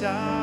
下。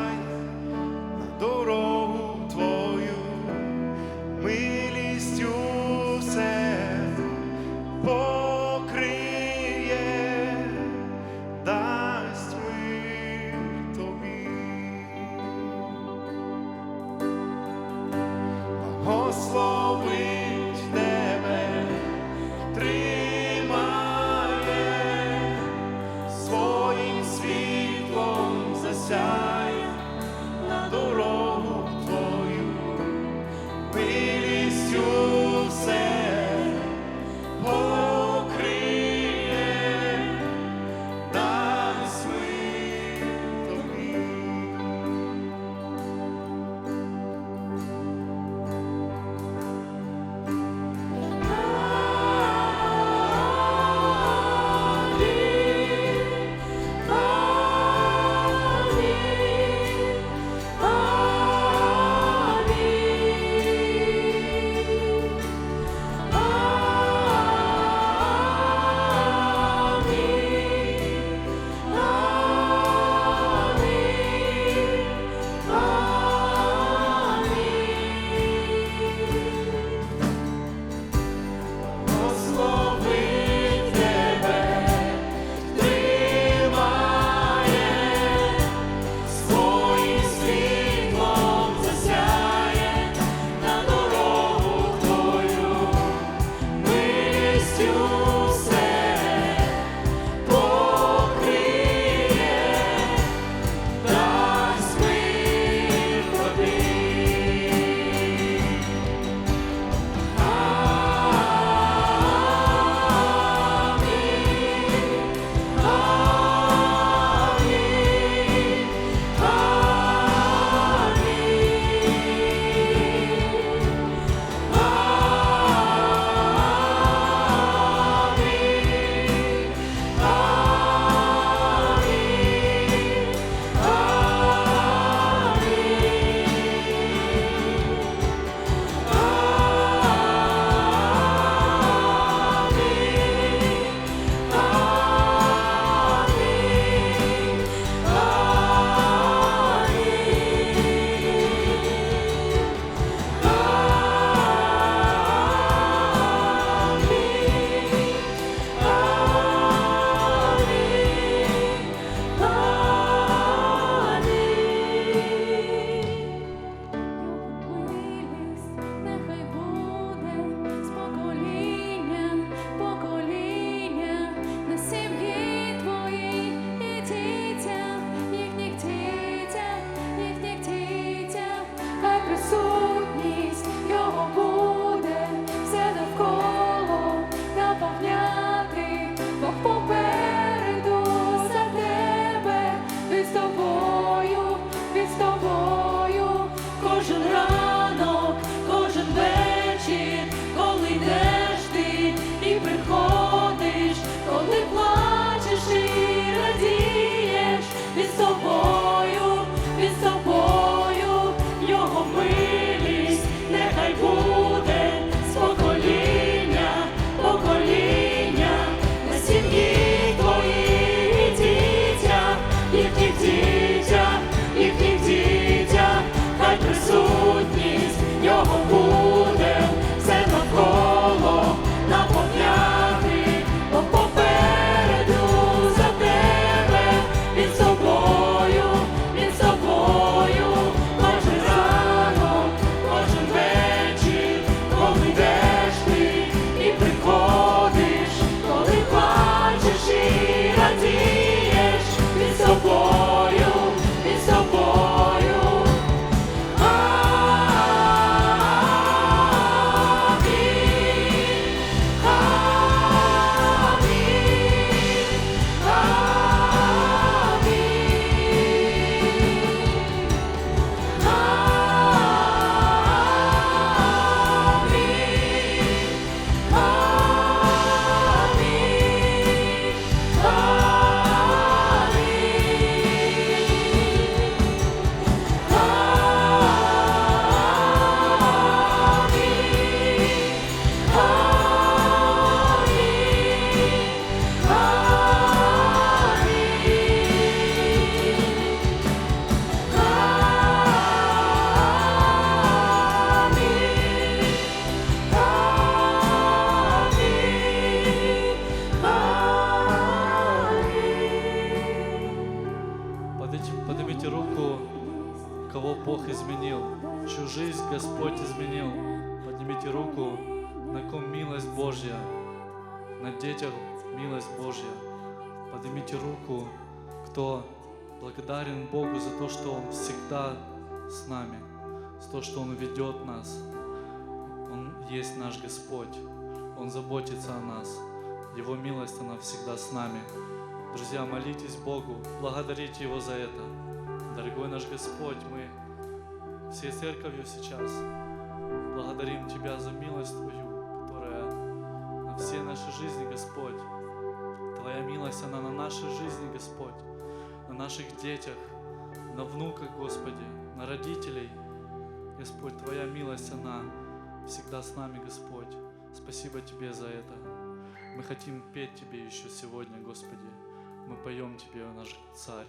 Понял, поднимите руку, на ком милость Божья, на детях милость Божья. Поднимите руку, кто благодарен Богу за то, что Он всегда с нами, за то, что Он ведет нас. Он есть наш Господь, Он заботится о нас. Его милость, она всегда с нами. Друзья, молитесь Богу, благодарите Его за это. Дорогой наш Господь, мы всей церковью сейчас благодарим Тебя за милость Твою, которая на все наши жизни, Господь. Твоя милость, она на нашей жизни, Господь, на наших детях, на внуках, Господи, на родителей. Господь, Твоя милость, она всегда с нами, Господь. Спасибо Тебе за это. Мы хотим петь Тебе еще сегодня, Господи. Мы поем Тебе, наш Царь.